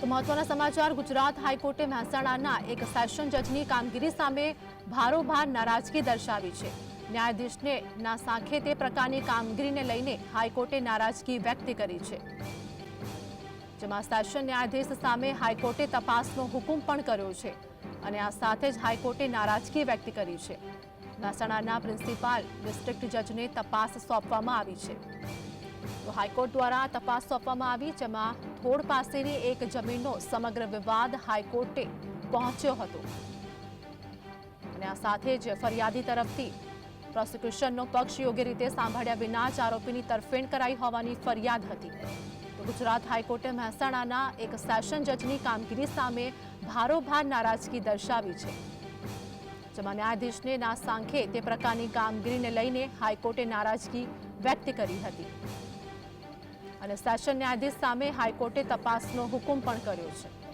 તો મહત્વના સમાચાર, ગુજરાત હાઈકોર્ટે મહેસાણાના એક સેશન જજની કામગીરી સામે ભારોભાર નારાજગી દર્શાવી છે. ન્યાયાધીશને ના સાંખે તે પ્રકારની કામગીરીને લઈને હાઈકોર્ટે નારાજગી વ્યક્ત કરી છે. જેમાં સેશન ન્યાયાધીશ સામે હાઈકોર્ટે તપાસનો હુકમ પણ કર્યો છે અને આ સાથે જ હાઈકોર્ટે નારાજગી વ્યક્ત કરી છે. મહેસાણાના પ્રિન્સિપાલ ડિસ્ટ્રિક્ટ જજને તપાસ સોંપવામાં આવી છે. તો હાઈકોર્ટ દ્વારા તપાસ સોંપવામાં આવી, જેમાં થોડ પાસેની એક જમીનનો સમગ્ર વિવાદ હાઈકોર્ટે પહોંચ્યો હતો. અને આ સાથે જ ફરિયાદી તરફથી પ્રોસિક્યુશનનો પક્ષ યોગ્ય રીતે સાંભળ્યા વિના જ આરોપીની તરફેણ કરાઈ હોવાની ફરિયાદ હતી. તો ગુજરાત હાઈકોર્ટે મહેસાણાના એક સેશન જજની કામગીરી સામે ભારોભાર નારાજગી દર્શાવી છે. જેમાં ન્યાયાધીશને ના સાંખે તે પ્રકારની કામગીરીને લઈને હાઈકોર્ટે નારાજગી વ્યક્ત કરી હતી. અને સેશન ન્યાયાધીશ સામે હાઈકોર્ટે તપાસનો હુકમ પણ કર્યો છે.